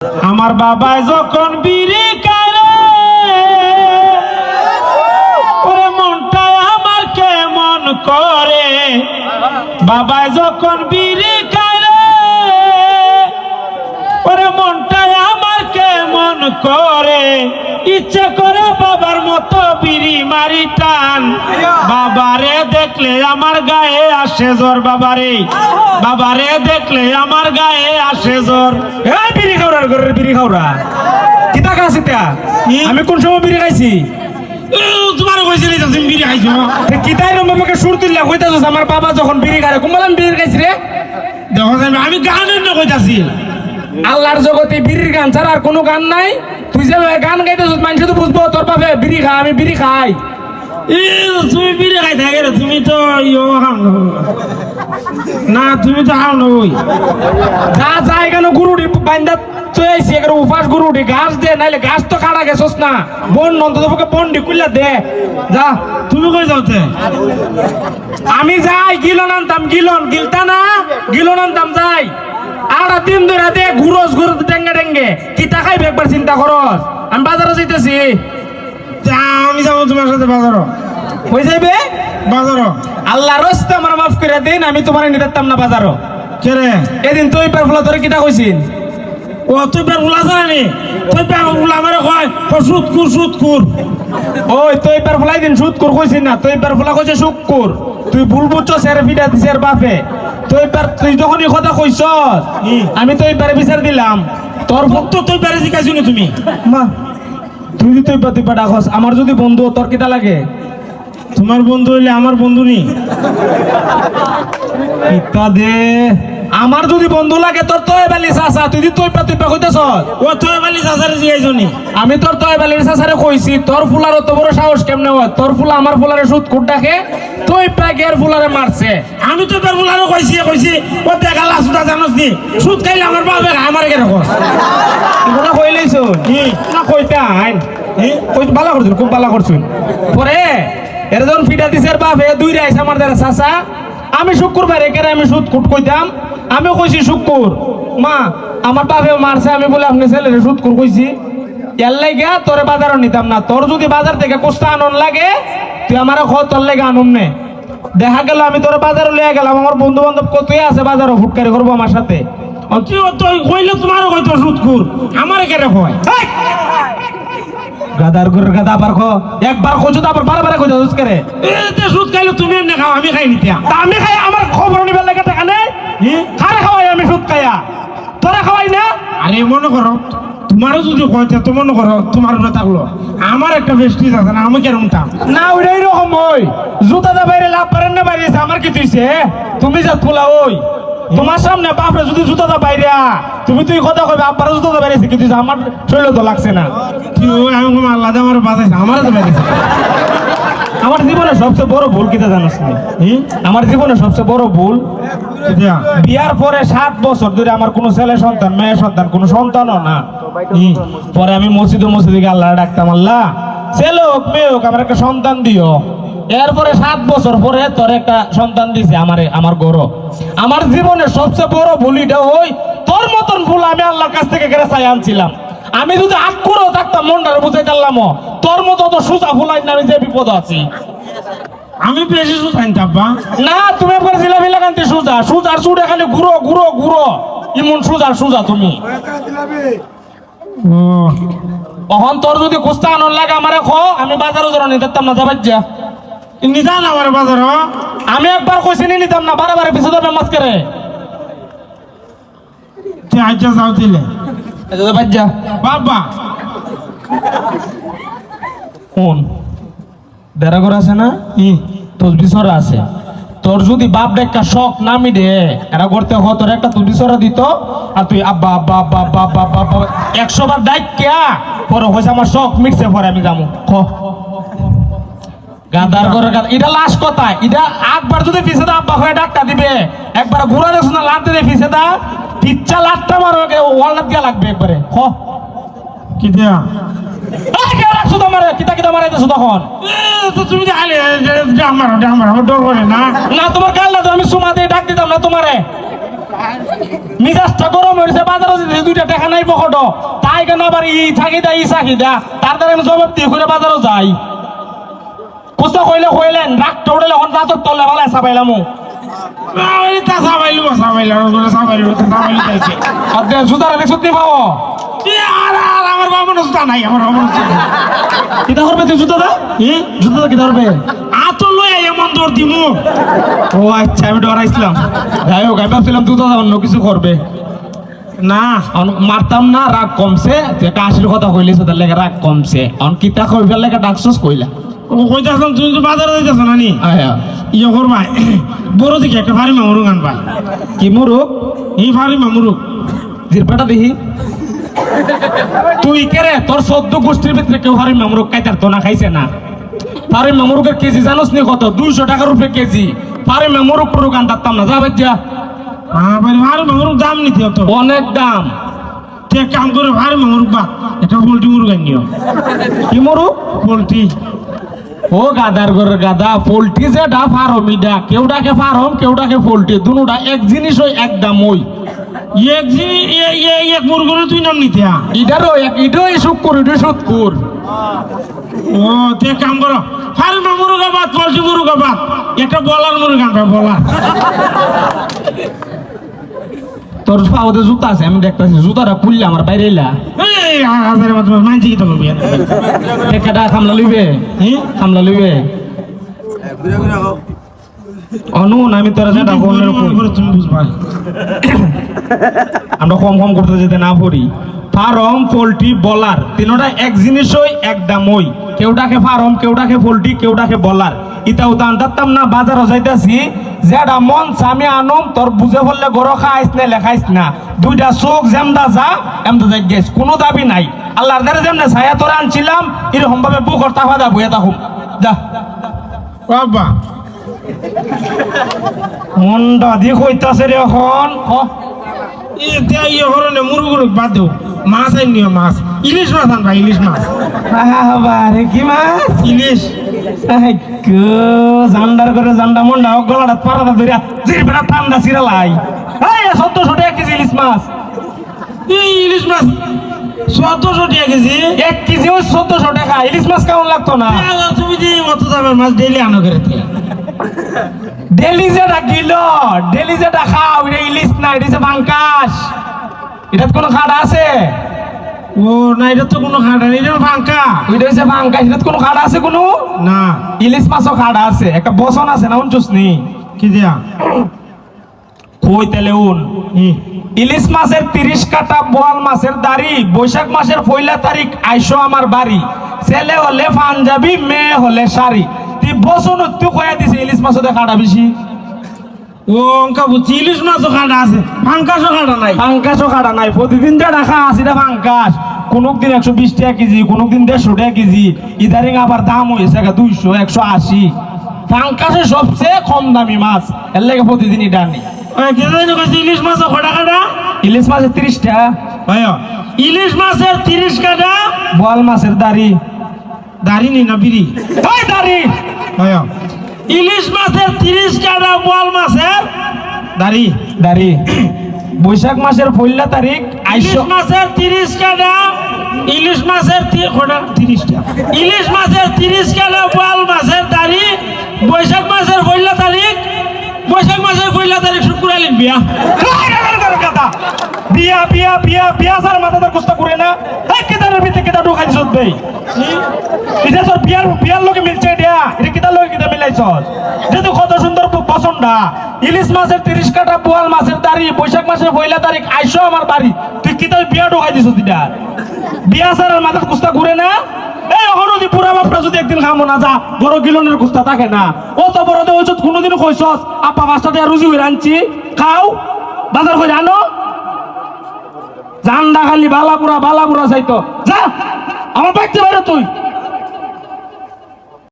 আমার বাবা যখন বিড়ি কারে ওরে মনটা আমার কেমন করে? বাবা যখন বিড়ি কারে ওরে মনটা আমার কেমন করে? ইচ্ছে করে বিড়ি মারি টান। বাবারে দেখলে আমার গায়ে আসে জ্বর বাবারে। বাবারে দেখলে আমার গায়ে আসে জ্বর। এই বিড়ি খাওয়ার ঘরের বিড়ি খাওয়া কিতা খাচ্ছি তা? আমি কোন সময় বিড়ি খাইছি? তোমার কইছিলি তো তুমি বিড়ি খাইছো। কিতাই রকম আমাকে সুর তুললা কইতাছস আমার বাবা যখন বিড়ি খায় কুম্বালাম বিড়ি খাইছি রে। দেখো আমি গানের না কইতাছি। আল্লাহর জগতে বিড়ির গান ছাড়া আর কোনো গান নাই। তুই যে গান গাইতেছস মানুষ তো বুঝব তোর বাপে বিড়ি খা আমি বিড়ি খাই। তুমি বিড়ি খাই থাকে রে তুমি তো ইয়ো খাও না। তুমি তো খাও না ওই যা যা এখানে আইছি এখানে উপাস ঘাস দে নাইলে ঘাস তো গেছস না। বন বন্ডি দে। যা। তুমি কই যাওতে আমি যাই গিলন আনতাম গিলন গিলতা না গিলন আনতাম যাই। আর দিন ধরে দে ঘুরস ঘুরস ডেঙ্গে ডেঙ্গে। কিতা খাইবে একবার চিন্তা করস? আমি বাজারে যাইতেছি। আমি যাব তোমার সাথে বাজারও। হয়ে যাইবে? বাজারও। আল্লাহ রস্তে আমার মাফ করে দিন আমি তোমার নিতে না বাজারও। কে রে? এদিন তুই পার ফুলা তোরে কিতা কইছিন ও তুই বের উলা জানি তুই বের উলা মারে কয় সুদ কুর সুদ কুর ওই তুই পার ফুলাই দিন সুদ কর কইছিস না। তুই পার ফুলা কইছে সুক কর তুই ভুল বুঝছ স্যার ফিটা দিছে এর বাপে। তুই পার তুই যখনই কথা কইছস হুম। আমি তো পারে বিচার দিলাম। তোর ভক্ত তো তুই পারে শিখাইছো না তুমি? মা তুই যদি তুই তুই পা ডাকস আমার যদি বন্ধু তোর কেটা লাগে? তোমার বন্ধু হইলে আমার বন্ধু নি? দে। আমার যদি বন্ধু লাগে তোর তো এবালি চাচা তুই যদি তুই পা তুই পা কইতেছস ও তুই বালি চাচারে শিখাইছো নি আমি তোর তো এবালির চাচারে কইছি তোর ফুলার অত বড় সাহস কেমনে হয়? তোর ফুলা আমার ফুলারে সুদ কুট ডাকে তুই পা গের ফুলারে মারছে। আমি তো বের উলারও কইছি কইছি ও দেখা লাসুদা জানোস নি সুদ খাইলে আমার বাবা আমার কে রাখো কথা কইলেইছ না কইতে আইন। কই বালা করছুন খুব বালা করছুন। পরে এর যখন ফিটা দিছে বাপ এ দুই রাইছে আমার দ্বারা চাচা আমি শুক্রবার একেরে আমি সুদ কুট কইতাম আমিও কইছি শুক্র মা আমার বাপে মারছে আমি বলে আপনি ছেলেরে সুদ কুট কইছি। এর লাগে তোরে বাজারও নিতাম না। তোর যদি বাজার থেকে কোস্তা আনন লাগে তুই আমার খ তোর লাগে আনুম নে। দেখা গেল আমি তোর বাজারে লইয়া গেলাম। আমার বন্ধু বান্ধব কতই আছে বাজারও ফুটকারি করব আমার সাথে? কইলে তোমারও কইতো সুদ কুর। আমার কে রাখো হেই! গাদার ঘরের গাদা আবার খো একবার খোঁজো আবার বারে বারে খোঁজো হুস করে? এ তে সুদ খাইলে তুমি এমনি খাও আমি খাই নিতিয়া তা আমি খাই আমার খবর নিবার লাগে টাকা খাওয়াই আমি সুদ খাইয়া। তোরা খাওয়াই না? আরে মনে করো তোমারও যদি কইতে তো মনে করো তোমার উপরে থাকল। আমার একটা ভেস্টিজ আছে না আমি কেরম না ওইটাই রকম ওই জুতা দা বাইরে লাভ পারেন না বাইরে আমার কি তুইছে তুমি যা খোলা ওই। তোমার সামনে বাপরে যদি জুতা দা বাইরে তুমি তুই কথা কইবে আব্বার জুতা দা বাইরে কি আমার শরীর তো লাগছে না। কি আমি আল্লাহ আমার আমার তো বাঁচাইছে। আমার জীবনে সবচেয়ে বড় ভুল কিটা জানাস আমার জীবনে সবচেয়ে বড় ভুল বিয়ার পরে সাত বছর ধরে আমার কোনো ছেলে সন্তান মেয়ে সন্তান কোনো সন্তানও না। পরে আমি মসজিদে মসজিদে আল্লাহ ডাকতাম আল্লাহ ছেলে হোক মেয়ে হোক আমার একটা সন্তান দিও। এরপরে সাত বছর পরে তোর একটা সন্তান দিছে আমারে আমার গরো আমার জীবনের সবচেয়ে বড় ভুলিটা ওই তোর মতন ভুল আমি আল্লাহর কাছ থেকে কেড়ে চাই আনছিলাম। আমি যদি আক্কুরও থাকতাম মনটারে বুঝাই পারলাম তোর মতো তো সুজা ফুলাই না আমি যে বিপদ আছি। আমি বেশি সুদ আনতাম বা না তুমি একবার জিলাপি লাগান্তি সুজা। সুজার সুরে খালি ঘুরো ঘুরো ঘুরো ইমন সুজার সুজা তুমি। অহন তোর যদি কুস্তা আনন লাগে আমারে খ আমি বাজারও জন্য নিতাম না যাবার যা নিদান আমার বাজার আমি একবার কইছি নি নিতাম না বারে বারে পিছনে ধরবে মাছ করে তুই আজ্জা যাও দিলে। বাবা। কোন? দেড়া করে আছে না? ই। বিছরা আছে। তোর যদি বাপ ডেকা শখ না মিডে এরা করতে হ তোর একটা বিছরা দিত। আর তুই আব্বা আব্বা আব্বা আব্বা আব্বা আব্বা আব্বা একশো বার ডাইক কেয়া পরে হয়েছে আমার শখ মিটছে পরে আমি যাব খ। গাদার করে গাদা এটা লাস্ট কথা এটা একবার যদি পিছে দা আব্বা হয়ে ডাক্তার দিবে। একবার ঘুরা দেখছ না লাতে দে পিছে দা পিচ্ছা লাটটা মারো ওয়ালনাত গিয়া লাগবে একবারে। এই কে কিতা মারাইতেছো তখন? তো তুমি যে আলে আমার আমার ডর করে না? না তোমার না তো আমি সুমা দিয়ে ডাক দিতাম না তোমারে। মিজাজটা গরম হয়েছে বাজারে যে দুইটা টাকা নাই পকট তাই কেন আবার ই থাকি দা ই চাকি দা তার দ্বারা আমি জবাব দিয়ে করে বাজারও যাই। কুস্তা কইলে কইলেন রাগটা উঠলে এখন রাতর তলে ভালো চাপাইলাম। তা সাবাইলু সাবাইলু সাবাইলু সাবাইলু তাইছে আদে সুদার দেখছ পাবো নাই আমার কিতা করবে তুই জুতা দা? এ জুতা দা কিতা করবে? আতো লই আই এমন দৌড় দিমু। ও আচ্ছা আমি ডরাইছিলাম। যাই হোক আমি ভাবছিলাম তুই তো অন্য কিছু করবে। না। মারতাম না রাগ কমছে। একটা আশির কথা কইলিস তার লেগে রাগ কমছে। অন কিতা কইবার লেগে ডাকছস কইলা। ও কইতাছাম তুমি তো বাজারে যাইতাছ না নি ইয়ে করবা বড় দিকে একটা ভারী মামুরুক আনবা। কি মুরুক? এই ভারী মামুরুক। জিরপাটা দেখি। তুই কে রে? তোর সদ্য গোষ্ঠীর ভিতরে কেউ হারি মামরুক কাইতার তো না খাইছে না? পারি মামরুকের কেজি জানোস নি কত? দুইশো টাকার উপরে কেজি। পারি মামরুক টুরুক আনতাম না। যাবে যা মামুরুক দাম নিতে হতো অনেক দাম। তুই এক কাম করে ভারী মামুরুক বা একটা পোল্ট্রি মুরুগ আনিও কি মরুক? পোল্ট্রি। ও গাদার ঘরের গাদা পোল্ট্রি যে ডা ফার্ম ইডা কেউ ডাকে ফার্ম কেউ ডাকে পোল্ট্রি। দুটা এক জিনিস ওই এক দাম ওই। এক জি এক মুরগুলো তুই নাম নিতে ইডারও এক ইডো শুক্কুর ইডো শুক্কুর ও তুই এক কাম করো ভারী মামুরুক আবাদ পোল্ট্রি মুরুগ আবাদ একটা বলার মুরুগ আনবা বলার তোর পাওতে জুতা আছে আমি দেখতেছি জুতাটা খুললে আমার বাইরে এলা মানছি কি তো করবি একটা খামলা লইবে হ্যাঁ খামলা লইবে অনুন আমি তোরা তুমি বুঝবা আমরা কম কম করতে যেতে না পড়ি ফার্ম পোল্ট্রি বলার তিনোটা এক জিনিসই এক দাম ওই। কেউ ডাকে ফার্ম কেউ ডাকে পোল্ট্রি কেউ ডাকে বলার। ইটা উতা আনতাম না বাজারও যাইতাছি। যেটা মন আমি আনম তোর বুঝে বললে গরো খাইস না লেখাইস না। দুইটা চোখ যেমদা যা এমদা যাই গেছ কোনো দাবি নাই। আল্লাহর দ্বারা যেমন ছায়া তোরা আনছিলাম এরকম ভাবে বুকর তাফা দা বইয়া থাকুম। যা। বাবা। মনটা দিয়ে কইতাছে রে এখন। ইয়ে হরনে মুরগুলো বাদ দেও। মাছ আনিও মাছ। ইলিশ মাছ আনবা ইলিশ মাছ। বাবারে কি মাছ? ইলিশ। জান্ডার করে জান্ডা মন্ডা গলাটা পারাটা ধরিয়া জিরবেটা ঠান্ডা সিরালাই এই সত্তরশো টাকা কেজি ইলিশ মাছ। এই ইলিশ মাছ চোদ্দশো টাকা কেজি। এক কেজি চোদ্দশো টাকা। ইলিশ মাছ কেমন লাগতো না? তুমি যে অত দামের মাছ ডেইলি আনো করে ডেলি যেটা কিলো ডেলি যেটা খাও এটা ইলিশ না এটা হচ্ছে বাঙ্কাস এটার কোনো খাড়া আছে? ও না এটা তো কোনো খাটা নেই এটা ফাঁকা ওইটা হচ্ছে বাঙ্কাস এটার কোনো খাড়া আছে কোনো? না। ইলিশ মাছও খাড়া আছে একটা বসন আছে না উনচুস নি? কি দিয়া? কই তেলে উন? ইলিশ মাছের তিরিশ কাটা বোয়াল মাছের দাড়ি বৈশাখ মাসের পয়লা তারিখ আইসো আমার বাড়ি। ছেলে হলে পাঞ্জাবি মেয়ে হলে শাড়ি। বসুন তুই কয়া দিছে ইলিশ মাছতে কাটা বেশি। ও অঙ্কা বুঝছি ইলিশ মাছও আছে নাই। কাটা নাই প্রতিদিন যে রাখা আশিটা পাঙ্কাশ। কোন দিন একশো বিশ টাকা কেজি দিন দেড়শো টাকা কেজি। ইদারিং আবার দাম হয়েছে দুইশো একশো আশি। পাঙ্কাশের সবচেয়ে কম দামি মাছ এর লেগে প্রতিদিন এটা নেই ওই কে জানি কইছে ইলিশ মাছও খাটা খাটা ইলিশ মাছের তিরিশ টাকা। ভাই ইলিশ মাছের তিরিশ কাটা? বোয়াল মাছের দাড়ি। দাড়ি নেই না বিড়ি? দাড়ি! ইলিশ মাছের তিরিশ কাটা বোয়াল মাছের দাড়ি দাড়ি। বৈশাখ মাসের পয়লা তারিখ আইসো ইলিশ মাছের তিরিশ কাটা ইলিশ মাছের তিরিশটা ইলিশ মাছের তিরিশ কাটা বোয়াল মাছের দাড়ি বৈশাখ মাসের পয়লা তারিখ বৈশাখ মাসের পয়লা তারিখ শুক্রালিন বিয়া। বিয়া বিয়া বিয়া বিয়া স্যার মাথাতে কুস্তা করে না। এই কেদারের ভিতরে কেদা ঢুকাই দেই এটা তোর বিয়ার বিয়ার লোকে মিলছে এটা এটা কেদার লোকে কেদা মিলাইছ? যেহেতু কত সুন্দর পছন্দা। ইলিশ মাছের তিরিশ কাটা বোয়াল মাছের দাড়ি, বৈশাখ মাসের পয়লা তারিখ, আইসো আমার বাড়ি। তুই কিতাল বিয়া ঢুকাই দিছ এটা বিয়া স্যারের মাথার কুস্তা ঘুরে না? এই এখনও যদি পুরা বাপরা যদি একদিন খামো না যা, বড় গিলনের কুস্তা থাকে না। অত বড় দে ওষুধ কোনোদিনও কইছস আপা পাঁচটা টাকা রুজি হয়ে আনছি খাও। বাজার করে আনো জান্ডা খালি বালাপুরা বালাপুরা চাইতো যা আমার বাইতে বাইরে তুই।